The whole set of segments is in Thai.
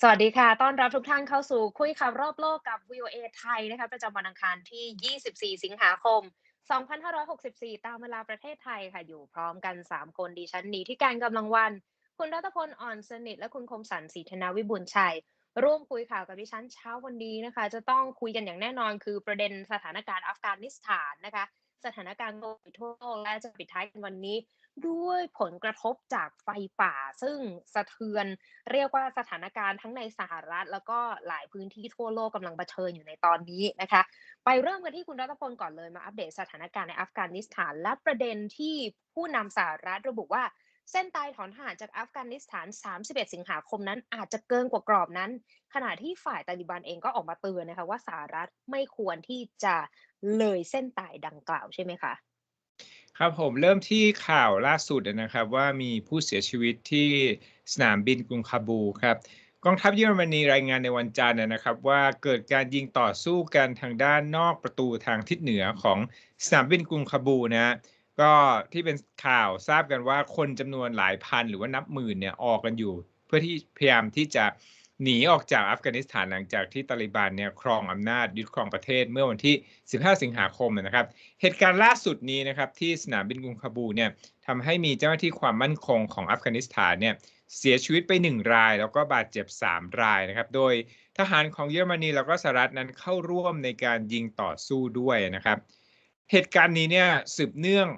สวัสดีค่ะ ต้อนรับทุกท่านเข้าสู่คุยข่าวรอบโลกกับ VOA ไทยนะคะ ประจำวันอังคารที่ 24 สิงหาคม 2564 ตามเวลาประเทศไทยค่ะ อยู่พร้อมกัน 3 คนดิฉันนีที่การกำลังวัน คุณรัตพล อ่อนสนิท และคุณคมสันต์ศรีธนาวิบูลย์ชัย ร่วมคุยข่าวกับดิฉันเช้าวันนี้นะคะ จะต้องคุยกันอย่างแน่นอนคือประเด็นสถานการณ์อัฟกานิสถานนะคะ สถานการณ์โควิดทั่วโลกและจะปิดท้ายกันวันนี้ ด้วยผลกระทบจากไฟป่า ซึ่งสะเทือนเรียกว่าสถานการณ์ทั้งในสหรัฐ แล้วก็หลายพื้นที่ทั่วโลกกำลังเผชิญอยู่ในตอนนี้นะคะ ไปเริ่มกันที่คุณรัตพลก่อนเลยมาอัปเดตสถานการณ์ในอัฟกานิสถานและประเด็นที่ผู้นำสหรัฐระบุว่าเส้นตายถอนทหารจากอัฟกานิสถาน 31 สิงหาคมนั้น อาจจะเกินกว่ากรอบนั้น ขณะที่ฝ่ายตาลิบันเองก็ออกมาเตือนนะคะว่าสหรัฐไม่ควรที่จะเลยเส้นตายดังกล่าวใช่ไหมคะ ครับผมเริ่มที่ข่าวล่าสุดนะครับ ว่ามีผู้เสียชีวิตที่สนามบินกรุงคาบูครับกองทัพเยอรมนีรายงานในวันจันทร์นะครับ ว่าเกิดการยิงต่อสู้กันทางด้านนอกประตูทางทิศเหนือของสนามบินกรุงคาบูนะก็ที่เป็นข่าวทราบกันว่าคนจำนวนหลายพันหรือว่านับหมื่นเนี่ยออกกันอยู่ เพื่อที่พยายามที่จะ หนีออกจากอัฟกานิสถานหลังจากที่ตาลิบันเนี่ยครองอำนาจยึดครองประเทศเมื่อวันที่ 15 สิงหาคมนะครับ เหตุการณ์ล่าสุดนี้นะครับที่สนามบินกรุงคาบูเนี่ยทำให้มีเจ้าหน้าที่ความมั่นคงของอัฟกานิสถานเนี่ยเสียชีวิตไป 1 ราย แล้วก็บาดเจ็บ 3 รายนะครับ โดยทหารของเยอรมนีแล้วก็สหรัฐนั้นเข้าร่วมในการยิงต่อสู้ด้วยนะครับ เหตุการณ์นี้เนี่ยสืบเนื่อง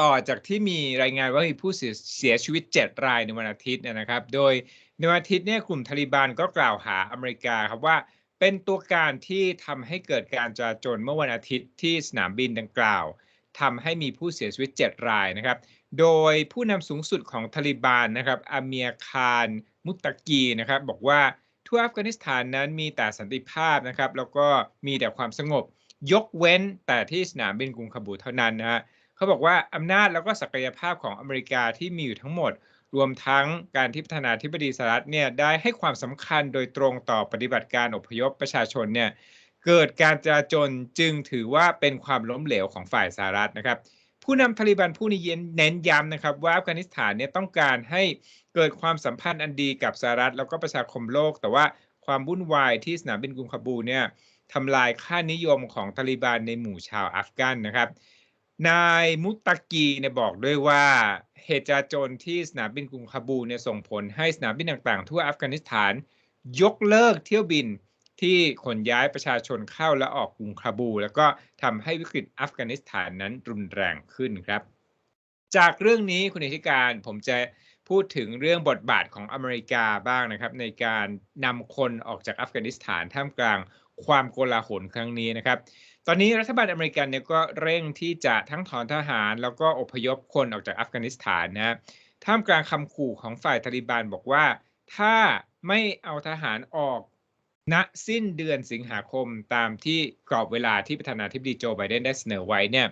ต่อจากที่มีรายงานว่ามีผู้เสียชีวิต 7 รายในวันอาทิตย์นะครับ โดยในวันอาทิตย์เนี่ยกลุ่มทาลิบันก็กล่าวหาอเมริกาครับว่าเป็นตัวการที่ทำให้เกิดการจราจนเมื่อวันอาทิตย์ที่สนามบินดังกล่าวทำให้มีผู้เสียชีวิต 7 รายนะครับ โดยผู้นำสูงสุดของทาลิบันนะครับอาเมียคารมุตตะกีนะครับ บอกว่าทั่วอัฟกานิสถานนั้นมีแต่สันติภาพนะครับ แล้วก็มีแต่ความสงบ ยกเว้นแต่ที่สนามบินกรุงคาบูเท่านั้นนะฮะ เขาบอกว่าอำนาจแล้วก็ศักยภาพของอเมริกาที่มีอยู่ทั้งหมด รวมทั้งการที่ประธานาธิบดีสหรัฐเนี่ยได้ให้ความสำคัญโดยตรงต่อปฏิบัติการอพยพประชาชนเนี่ยเกิดการจราจนจึงถือว่าเป็นความล้มเหลวของฝ่ายสหรัฐนะครับ ผู้นำทาลิบันผู้นี้เน้นย้ำนะครับ ว่าอัฟกานิสถานเนี่ยต้องการให้เกิดความสัมพันธ์อันดีกับสหรัฐ แล้วก็ประชาคมโลก แต่ว่าความวุ่นวายที่สนามบินกรุงคาบูเนี่ยทำลายค่านิยมของตาลิบันในหมู่ชาวอัฟกันนะครับ นายมุตตะกีเนี่ยบอกด้วยว่าเหตุจราจนที่สนามบินกรุงคาบูเนี่ยส่งผลให้สนามบินต่างๆ ทั่วอัฟกานิสถาน ยกเลิกเที่ยวบินที่ขนย้ายประชาชนเข้าและออกกรุงคาบู แล้วก็ทำให้วิกฤตอัฟกานิสถานนั้นรุนแรงขึ้นครับ จากเรื่องนี้คุณอธิการผมจะพูดถึงเรื่องบทบาทของอเมริกาบ้างนะครับ ในการนำคนออกจากอัฟกานิสถานท่ามกลางความโกลาหลครั้งนี้นะครับ ตอนนี้รัฐบาลอเมริกันเนี่ยก็เร่งที่จะทั้งถอนทหาร แล้วก็อพยพคนออกจากอัฟกานิสถานนะท่ามกลางคำขู่ของฝ่ายตาลิบันบอกว่า ถ้าไม่เอาทหารออกณสิ้นเดือนสิงหาคมตามที่กรอบเวลาที่ประธานาธิบดีโจไบเดนได้เสนอไว้เนี่ย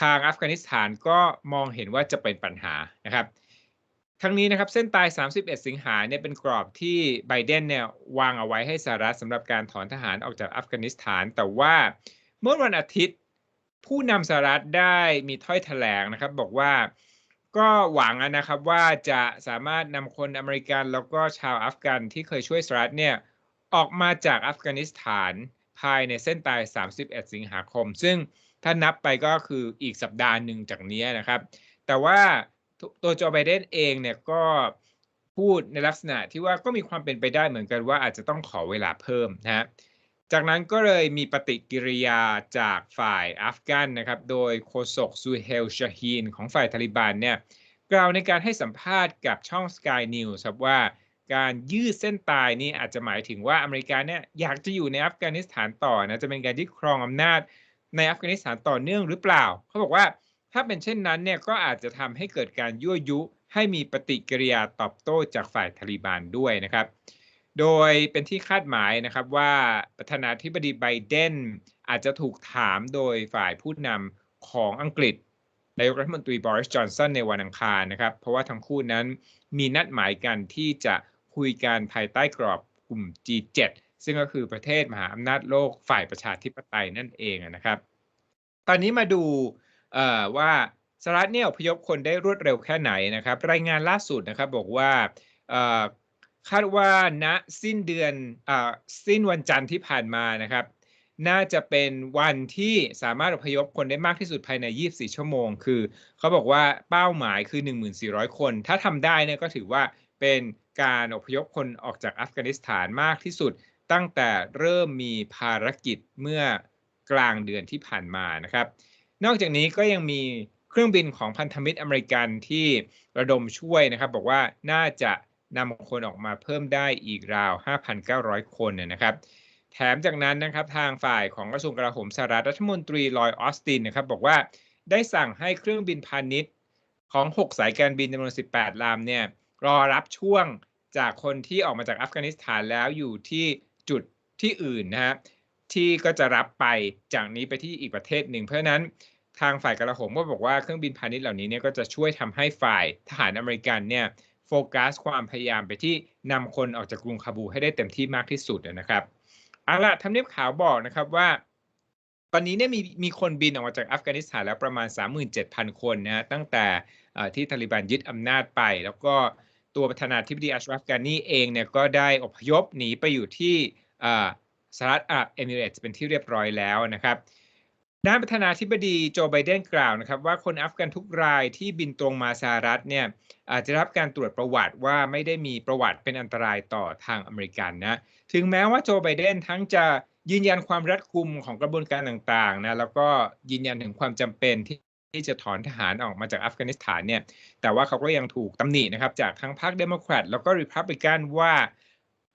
ทางอัฟกานิสถานก็มองเห็นว่าจะเป็นปัญหานะครับทั้งนี้นะครับเส้นตาย 31 สิงหาเนี่ยเป็นกรอบที่ไบเดนเนี่ยวางเอาไว้ให้สหรัฐสำหรับการถอนทหารออกจากอัฟกานิสถาน แต่ว่า เมื่อวันอาทิตย์ ผู้นำสหรัฐได้มีถ้อยแถลงนะครับ บอกว่าก็หวังนะครับว่าจะสามารถนำคนอเมริกันแล้วก็ชาวอัฟกันที่เคยช่วยสหรัฐเนี่ยออกมาจากอัฟกานิสถานภายในเส้นตาย 31 สิงหาคม ซึ่งถ้านับไปก็คืออีกสัปดาห์หนึ่งจากนี้นะครับ แต่ว่าตัวโจไบเดนเองเนี่ยก็พูดในลักษณะที่ว่าก็มีความเป็นไปได้เหมือนกันว่าอาจจะต้องขอเวลาเพิ่มนะฮะ จากนั้นก็เลยมีปฏิกิริยาจากฝ่ายอัฟกันนะครับ โดยโฆษกซูเฮลชาฮีนของฝ่ายทาลิบันเนี่ยกล่าวในการให้สัมภาษณ์กับช่อง Sky News ครับว่าการยืดเส้นตายนี้อาจจะหมายถึงว่าอเมริกาเนี่ยอยากจะอยู่ในอัฟกานิสถานต่อนะจะเป็นการยึดครองอำนาจในอัฟกานิสถานต่อเนื่องหรือเปล่า เขาบอกว่าถ้าเป็นเช่นนั้นเนี่ยก็อาจจะทำให้เกิดการยั่วยุ ให้มีปฏิกิริยาตอบโต้จากฝ่ายทาลิบันด้วยนะครับ โดยเป็นที่คาดหมายนะครับว่าประธานาธิบดีไบเดนอาจจะถูกถามโดยฝ่ายผู้นำของอังกฤษนายกรัฐมนตรีบริสจอนสันในวันอังคารนะครับ เพราะว่าทั้งคู่นั้นมีนัดหมายกันที่จะคุยกันภายใต้กรอบกลุ่ม G7 ซึ่งก็คือประเทศมหาอำนาจโลกฝ่ายประชาธิปไตยนั่นเองนะครับ ตอนนี้มาดูว่าสหรัฐเนี่ยอพยพคนได้รวดเร็วแค่ไหนนะครับ รายงานล่าสุดนะครับบอกว่า คาดว่าณสิ้นเดือนอสิ้นวันจันทร์ที่ผ่านมานะครับ น่าจะเป็นวันที่สามารถอพยพคนได้มากที่สุดภายใน 24 ชั่วโมง คือเขาบอกว่าเป้าหมายคือ 1,400 คน ถ้าทำได้เนี่ยก็ถือว่าเป็นการอพยพคนออกจากอัฟกานิสถานมากที่สุด ตั้งแต่เริ่มมีภารกิจเมื่อกลางเดือนที่ผ่านมานะครับ นอกจากนี้ก็ยังมีเครื่องบินของพันธมิตรอเมริกันที่ระดมช่วยนะครับ บอกว่าน่าจะ นำคนออกมาเพิ่มได้อีกราว 5,900 คนนะครับ แถมจากนั้นนะครับทางฝ่ายของกระทรวงกลาโหมสหรัฐรัฐมนตรีลอยออสตินนะครับบอกว่าได้สั่งให้เครื่องบินพาณิชย์ของ 6 สายการบินจำนวน 18 ลำเนี่ยรอรับช่วงจากคนที่ออกมาจากอัฟกานิสถานแล้วอยู่ที่จุดที่อื่นนะฮะที่ก็จะรับไปจากนี้ไปที่อีกประเทศหนึ่ง เพราะนั้นทางฝ่ายกลาโหมก็บอกว่าเครื่องบินพาณิชย์เหล่านี้เนี่ยก็จะช่วยทำให้ฝ่ายทหารอเมริกันเนี่ย โฟกัสความพยายามไปที่นำคนออกจากกรุงคาบูให้ได้เต็มที่มากที่สุดนะครับเอาล่ะทำเนียบขาวบอกนะครับว่า ตอนนี้เนี่ยมีมีคนบินออกมาจากอัฟกานิสถานแล้วประมาณ 37,000 คนนะฮะตั้งแต่ที่ตาลิบันยึดอำนาจไป แล้วก็ตัวประธานาธิบดีอัชรัฟกานีเองเนี่ยก็ได้อพยพหนีไปอยู่ที่สหรัฐอาหรับเอมิเรตส์เป็นที่เรียบร้อยแล้วนะครับ ด้านประธานาธิบดีโจไบเดนกล่าวนะครับว่าคนอัฟกันทุกรายที่บินตรงมาสหรัฐเนี่ยอาจจะรับการตรวจประวัติว่าไม่ได้มีประวัติเป็นอันตรายต่อทางอเมริกันนะถึงแม้ว่าโจไบเดนทั้งจะยืนยันความรัดกุมของกระบวนการต่างๆนะแล้วก็ยืนยันถึงความจำเป็นที่ที่จะถอนทหารออกมาจากอัฟกานิสถานเนี่ยแต่ว่าเขาก็ยังถูกตำหนินะครับจากทั้งพรรคเดโมแครตแล้วก็ริพับลิกันว่า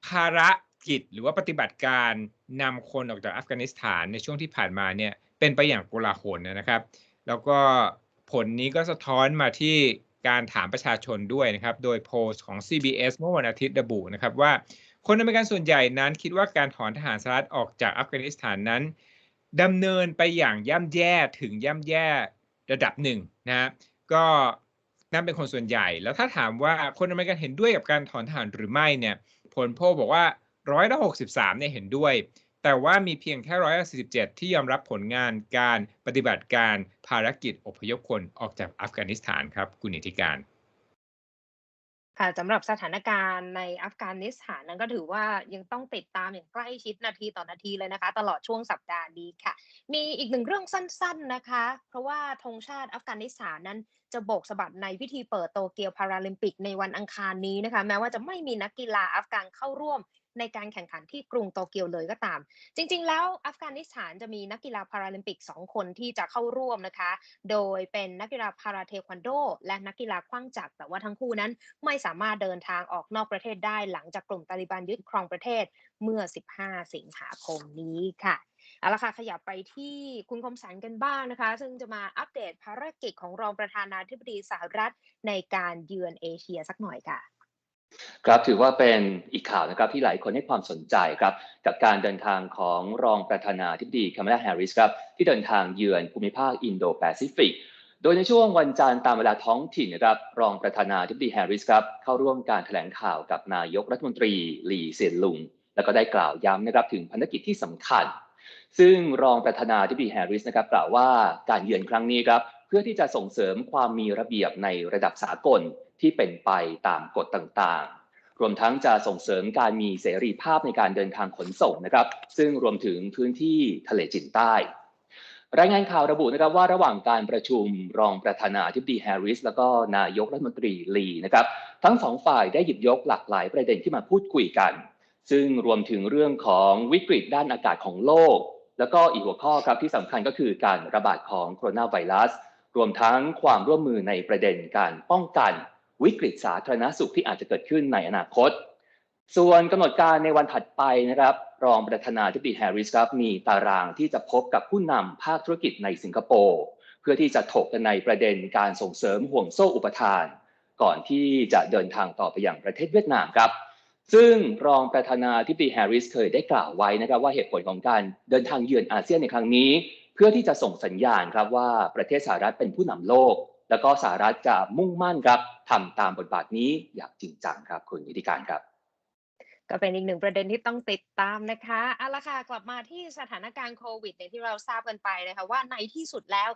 ภารกิจหรือว่าปฏิบัติการนำคนออกจากอัฟกานิสถานในช่วงที่ผ่านมาเนี่ย เป็นไปอย่างโกลาหลนะครับ แล้วก็ผลนี้ก็สะท้อนมาที่การถามประชาชนด้วยนะครับ โดยโพสต์ของ CBS เมื่อวันอาทิตย์ระบุนะครับว่าคนอเมริกันส่วนใหญ่นั้นคิดว่าการถอนทหารสหรัฐออกจากอัฟกานิสถานนั้นดำเนินไปอย่างย่ำแย่ถึงย่ำแย่ระดับหนึ่งนะก็นั่นเป็นคนส่วนใหญ่ แล้วถ้าถามว่าคนอเมริกันเห็นด้วยกับการถอนทหารหรือไม่เนี่ยผลโพลบอกว่าร้อยละหกสิบสามเนี่ยเห็นด้วย แต่ว่ามีเพียงแค่ร้อยละสี่สิบเจ็ดที่ยอมรับผลงานการปฏิบัติการภารกิจอพยพคนออกจากอัฟกานิสถานครับกุณิธิการค่ะสำหรับสถานการณ์ในอัฟกานิสถานนั้นก็ถือว่ายังต้องติดตามอย่างใกล้ชิดนาทีต่อนาทีเลยนะคะ ตลอดช่วงสัปดาห์นี้ค่ะ มีอีกหนึ่งเรื่องสั้น ๆนะคะ เพราะว่าธงชาติอัฟกานิสถานนั้นจะโบกสะบัดในพิธีเปิดโตเกียวพาราลิมปิกในวันอังคารนี้นะคะ แม้ว่าจะไม่มีนักกีฬาอัฟกันเข้าร่วม ในการแข่งขันที่กรุงโตเกียวเลยก็ตาม จริง ๆ แล้วอัฟกานิสถานจะมีนักกีฬาพาราลิมปิก 2 คนที่จะเข้าร่วมนะคะ โดยเป็นนักกีฬาพาราเทควันโด และนักกีฬาคว้างจักรแต่ว่าทั้งคู่นั้นไม่สามารถเดินทางออกนอกประเทศได้หลังจากกลุ่มตาลิบันยึดครองประเทศเมื่อ 15 สิงหาคมนี้ค่ะเอาละค่ะขยับไปที่คุณคมสันกันบ้างนะคะ ซึ่งจะมาอัปเดตภารกิจของรองประธานาธิบดีสหรัฐในการเยือนเอเชียสักหน่อยค่ะ ครับถือว่าเป็นอีกข่าวนะครับที่หลายคนให้ความสนใจครับกับการเดินทางของรองประธานาธิบดีคามาลาแฮร์ริสครับที่เดินทางเยือนภูมิภาคอินโดแปซิฟิก โดยในช่วงวันจันทร์ตามเวลาท้องถิ่นนะครับรองประธานาธิบดีแฮร์ริสครับเข้าร่วมการแถลงข่าวกับนายกรัฐมนตรีหลีเซียนลุง แล้วก็ได้กล่าวย้ำนะครับถึงภารกิจที่สำคัญ ซึ่งรองประธานาธิบดีแฮร์ริสนะครับกล่าวว่าการเยือนครั้งนี้ครับเพื่อที่จะส่งเสริมความมีระเบียบในระดับสากล ที่เป็นไปตามกฎต่างๆ รวมทั้งจะส่งเสริมการมีเสรีภาพในการเดินทางขนส่งนะครับ ซึ่งรวมถึงพื้นที่ทะเลจีนใต้ รายงานข่าวระบุนะครับว่าระหว่างการประชุมรองประธานาธิบดีแฮร์ริส แล้วก็นายกรัฐมนตรีลีนะครับ ทั้งสองฝ่ายได้หยิบยกหลากหลายประเด็นที่มาพูดคุยกัน ซึ่งรวมถึงเรื่องของวิกฤตด้านอากาศของโลก แล้วก็อีกหัวข้อครับที่สำคัญก็คือการระบาดของโคโรนาไวรัสรวมทั้งความร่วมมือในประเด็นการป้องกัน วิกฤตสาธารณสุขที่อาจจะเกิดขึ้นในอนาคต ส่วนกำหนดการในวันถัดไปนะครับ รองประธานาธิบดีแฮร์ริสครับมีตารางที่จะพบกับผู้นำภาคธุรกิจในสิงคโปร์เพื่อที่จะถกกันในประเด็นการส่งเสริมห่วงโซ่อุปทาน ก่อนที่จะเดินทางต่อไปยังประเทศเวียดนามครับ ซึ่งรองประธานาธิบดีแฮร์ริสเคยได้กล่าวไว้นะครับว่าเหตุผลของการเดินทางเยือนอาเซียนในครั้งนี้ เพื่อที่จะส่งสัญญาณครับว่าประเทศสหรัฐเป็นผู้นำโลก แล้วก็สหรัฐจะมุ่งมั่นครับทำตามบทบาทนี้อย่างจริงจังครับคุณนิติการครับก็เป็นอีกหนึ่งประเด็นที่ต้องติดตามนะคะเอาละค่ะกลับมาที่สถานการณ์โควิดในที่เราทราบกันไปนะคะว่าในที่สุดแล้ว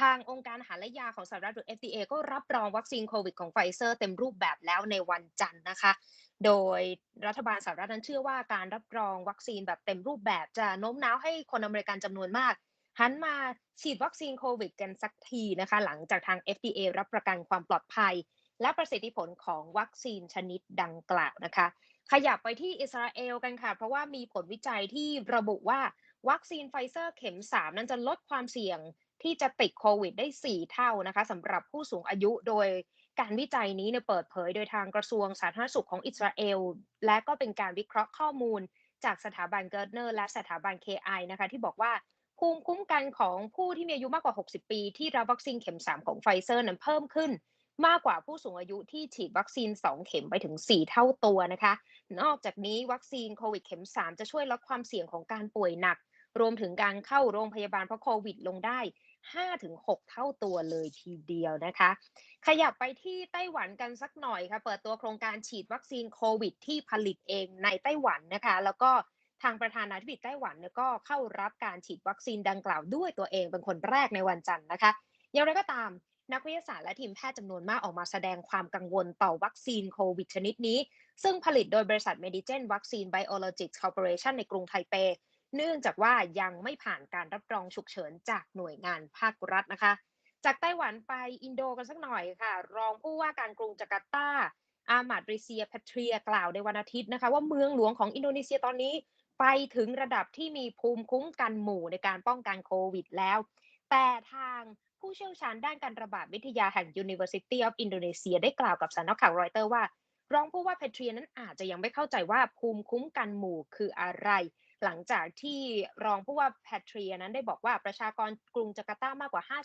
ทางองค์การอาหารและยาของสหรัฐหรือ FDA ก็รับรองวัคซีนโควิดของไฟเซอร์เต็มรูปแบบแล้วในวันจันทร์นะคะ โดยรัฐบาลสหรัฐนั้นเชื่อว่าการรับรองวัคซีนแบบเต็มรูปแบบจะโน้มน้าวให้คนอเมริกันจำนวนมาก หันมาฉีดวัคซีนโควิดกันสักทีนะคะ หลังจากทาง FDA รับประกันความปลอดภัย และประสิทธิผลของวัคซีนชนิดดังกล่าวนะคะ ขยับไปที่อิสราเอลกันค่ะ เพราะว่ามีผลวิจัยที่ระบุว่าวัคซีนไฟเซอร์เข็ม 3 นั้นจะลดความเสี่ยงที่จะติดโควิดได้ 4 เท่านะคะสำหรับผู้สูงอายุโดยการวิจัยนี้เนี่ยเปิดเผยโดยทางกระทรวงสาธารณสุขของอิสราเอล และก็เป็นการวิเคราะห์ข้อมูลจากสถาบันเกิร์เนอร์และสถาบัน KI นะคะที่บอกว่า ภูมิคุ้มกันของผู้ที่มีอายุมากกว่า 60 ปี ที่รับวัคซีนเข็ม 3 ของไฟเซอร์นั้นเพิ่มขึ้น มากกว่าผู้สูงอายุที่ฉีดวัคซีน 2 เข็มไปถึง 4 เท่าตัวนะคะ นอกจากนี้วัคซีนโควิดเข็ม 3 จะช่วยลดความเสี่ยงของการป่วยหนัก รวมถึงการเข้าโรงพยาบาลเพราะโควิดลงได้5-6 เท่าตัวเลยทีเดียวนะคะ ขยับไปที่ไต้หวันกันสักหน่อยค่ะ เปิดตัวโครงการฉีดวัคซีนโควิดที่ผลิตเองในไต้หวันนะคะ แล้วก็ ทางประธานาธิบดีไต้หวันเนี่ยก็เข้ารับการฉีดวัคซีนดังกล่าวด้วยตัวเองเป็นคนแรกในวันจันทร์นะคะ อย่างไรก็ตามนักวิทยาศาสตร์และทีมแพทย์จำนวนมากออกมาแสดงความกังวลต่อวัคซีนโควิดชนิดนี้ ซึ่งผลิตโดยบริษัท Medigen Vaccine Biologics Corporation ในกรุงไทเป เนื่องจากว่ายังไม่ผ่านการรับรองฉุกเฉินจากหน่วยงานภาครัฐนะคะ จากไต้หวันไปอินโดกันสักหน่อยค่ะ รองผู้ว่าการกรุงจาการ์ตาอามาดริเซียแพทรียกล่าวในวันอาทิตย์นะคะ ว่าเมืองหลวงของอินโดนีเซียตอนนี้ ไปถึงระดับที่มีภูมิคุ้มกันหมู่ในการป้องกันโควิดแล้ว แต่ทางผู้เชี่ยวชาญด้านการระบาดวิทยาแห่ง University of Indonesia ได้กล่าวกับสำนักข่าวรอยเตอร์ว่า รองผู้ว่าแพทรียนั้นอาจจะยังไม่เข้าใจว่าภูมิคุ้มกันหมู่คืออะไร หลังจากที่รองผู้ว่าแพทรียนั้นได้บอกว่าประชากรกรุงจาการ์ตามากกว่า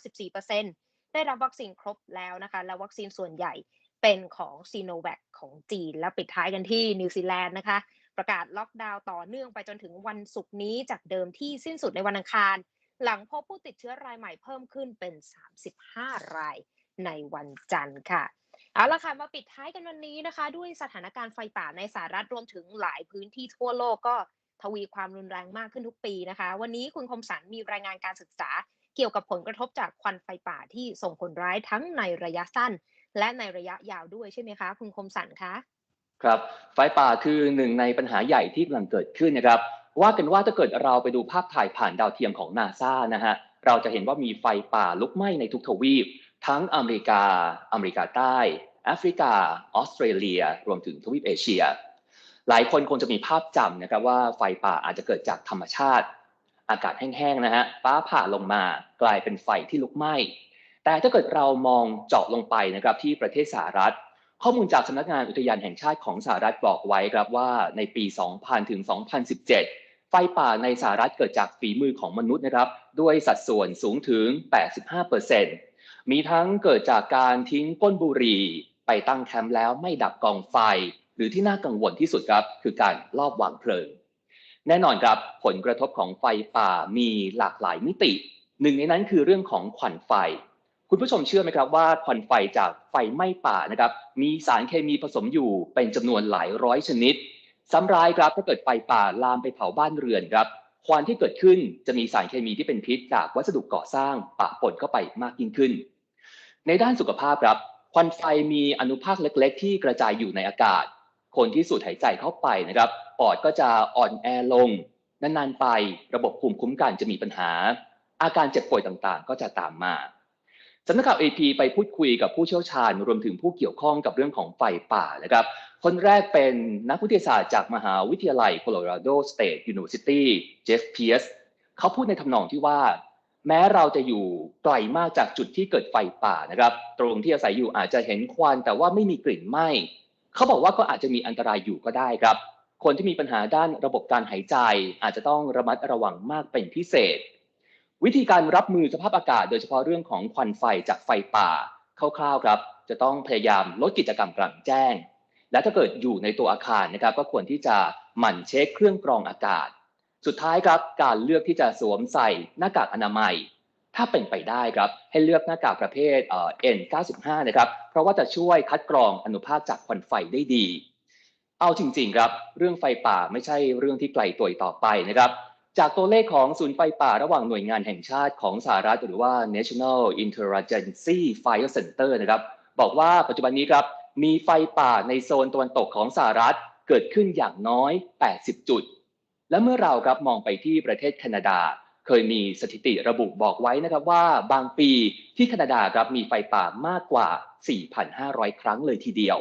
54%ได้รับวัคซีนครบแล้วนะคะ และวัคซีนส่วนใหญ่เป็นของซีโนแวคของจีน และปิดท้ายกันที่นิวซีแลนด์นะคะ ประกาศล็อกดาวน์ต่อเนื่องไปจนถึงวันศุกร์นี้จากเดิมที่สิ้นสุดในวันอังคาร หลังพบผู้ติดเชื้อรายใหม่เพิ่มขึ้นเป็น 35 รายในวันจันทร์ค่ะเอาละค่ะมาปิดท้ายกันวันนี้นะคะ ด้วยสถานการณ์ไฟป่าในสหรัฐรวมถึงหลายพื้นที่ทั่วโลกก็ทวีความรุนแรงมากขึ้นทุกปีนะคะ วันนี้คุณคมสันมีรายงานการศึกษา เกี่ยวกับผลกระทบจากควันไฟป่าที่ส่งผลร้ายทั้งในระยะสั้น และในระยะยาวด้วยใช่ไหมคะ คุณคมสันคะ ครับไฟป่าคือหนึ่งในปัญหาใหญ่ที่กำลังเกิดขึ้นนะครับ ว่ากันว่าถ้าเกิดเราไปดูภาพถ่ายผ่านดาวเทียมของนาซานะฮะเราจะเห็นว่ามีไฟป่าลุกไหม้ในทุกทวีป ทั้งอเมริกา อเมริกาใต้แอฟริกา ออสเตรเลีย รวมถึงทวีปเอเชีย หลายคนคงจะมีภาพจำนะครับว่าไฟป่าอาจจะเกิดจากธรรมชาติ อากาศแห้งๆนะฮะฟ้าผ่าลงมากลายเป็นไฟที่ลุกไหม้แต่ถ้าเกิดเรามองเจาะลงไปนะครับที่ประเทศสหรัฐ ข้อมูลจากสำนักงานอุทยานแห่งชาติของสหรัฐบอกไว้ครับว่าในปี 2000 ถึง 2017 ไฟป่าในสหรัฐเกิดจากฝีมือของมนุษย์นะครับ ด้วยสัดส่วนสูงถึง 85%มีทั้งเกิดจากการทิ้งก้นบุหรี่ ไปตั้งแคมป์แล้วไม่ดับกองไฟ หรือที่น่ากังวลที่สุดครับคือการลอบวางเพลิง แน่นอนครับผลกระทบของไฟป่ามีหลากหลายมิติ หนึ่งในนั้นคือเรื่องของควันไฟ คุณผู้ชมเชื่อไหมครับว่าควันไฟจากไฟไหม้ป่านะครับมีสารเคมีผสมอยู่เป็นจำนวนหลายร้อยชนิดซ้ำร้ายครับถ้าเกิดไฟป่าลามไปเผาบ้านเรือนครับควันที่เกิดขึ้นจะมีสารเคมีที่เป็นพิษจากวัสดุก่อสร้างปะปนเข้าไปมากยิ่งขึ้น ในด้านสุขภาพครับควันไฟมีอนุภาคเล็ก ๆ ที่กระจายอยู่ในอากาศ คนที่สูดหายใจเข้าไปนะครับปอดก็จะอ่อนแอลงนานๆไประบบภูมิคุ้มกันจะมีปัญหา อาการเจ็บป่วยต่างๆ ก็จะตามมา สำนักข่าว AP ไปพูดคุยกับผู้เชี่ยวชาญรวมถึงผู้เกี่ยวข้องกับเรื่องของไฟป่านะครับ คนแรกเป็นนักวิทยาศาสตร์จากมหาวิทยาลัย Colorado State University เจฟเพียสเขาพูดในทำนองที่ว่า แม้เราจะอยู่ไกลมากจากจุดที่เกิดไฟป่านะครับ ตรงที่อาศัยอยู่อาจจะเห็นควันแต่ว่าไม่มีกลิ่นไหม้เขาบอกว่าก็อาจจะมีอันตรายอยู่ก็ได้ครับ คนที่มีปัญหาด้านระบบการหายใจ อาจจะต้องระมัดระวังมากเป็นพิเศษ วิธีการรับมือสภาพอากาศ โดยเฉพาะเรื่องของควันไฟจากไฟป่าคร่าวๆครับ จะต้องพยายามลดกิจกรรมกลางแจ้ง และถ้าเกิดอยู่ในตัวอาคารนะครับ ก็ควรที่จะหมั่นเช็คเครื่องกรองอากาศ สุดท้ายครับการเลือกที่จะสวมใส่หน้ากากอนามัย ถ้าเป็นไปได้ครับให้เลือกหน้ากากประเภทเอ่อ N95 นะครับเพราะว่าจะช่วยคัดกรองอนุภาคจากควันไฟได้ดี เอาจริง ๆ ครับ เรื่องไฟป่าไม่ใช่เรื่องที่ไกลตัวอีกต่อไปนะครับ จากตัวเลขของศูนย์ไฟป่าระหว่างหน่วยงานแห่งชาติของสหรัฐหรือว่า National Interagency Fire Center นะครับ บอกว่าปัจจุบันนี้ครับ มีไฟป่าในโซนตะวันตกของสหรัฐเกิดขึ้นอย่างน้อย 80 จุด และเมื่อเราครับมองไปที่ประเทศแคนาดา เคยมีสถิติระบุบอกไว้นะครับว่าบางปีที่แคนาดาครับมีไฟป่ามากกว่า 4,500 ครั้งเลยทีเดียว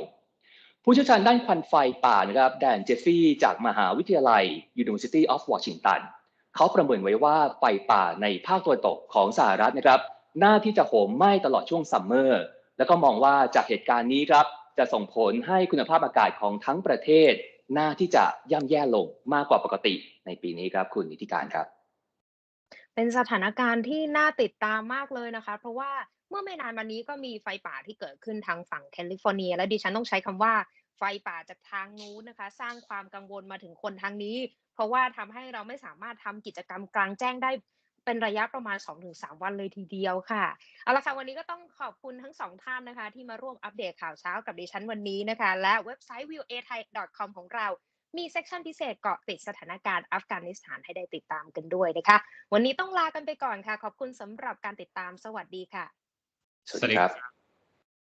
ผู้เชี่ยวชาญด้านควันไฟป่านะครับแดนเจฟฟี่จากมหาวิทยาลัย University of Washington เขาประเมินไว้ว่าไฟป่าในภาคตะวันตกของสหรัฐนะครับ น่าที่จะโหมไหม้ตลอดช่วงซัมเมอร์ แล้วก็มองว่าจากเหตุการณ์นี้ครับ จะส่งผลให้คุณภาพอากาศของทั้งประเทศ น่าที่จะย่ำแย่ลงมากกว่าปกติในปีนี้ครับ คุณนิติการครับ เป็นสถานการณ์ที่น่าติดตามมากเลยนะคะ เพราะว่าเมื่อไม่นานมานี้ก็มีไฟป่าที่เกิดขึ้นทางฝั่งแคลิฟอร์เนีย และดิฉันต้องใช้คำว่า ฟป่าจากทางนู้นนะคะ สร้างความกังวลมาถึงคนทางนี้ เพราะว่าทำให้เราไม่สามารถทำกิจกรรมกลางแจ้งได้เป็นระยะประมาณ 2-3 วันเลยทีเดียวค่ะเอาละค่ะวันนี้ก็ต้องขอบคุณทั้งสองท่านนะคะ ที่มาร่วมอัปเดตข่าวเช้ากับดิฉันวันนี้นะคะ และเว็บไซต์ viewai.com ของเรามีเซกชันพิเศษเกาะติดสถานการณ์อัฟกานิสถานให้ได้ติดตามกันด้วยนะคะ วันนี้ต้องลากันไปก่อนค่ะ ขอบคุณสำหรับการติดตามสวัสดีค่ะ สวัสดีครับ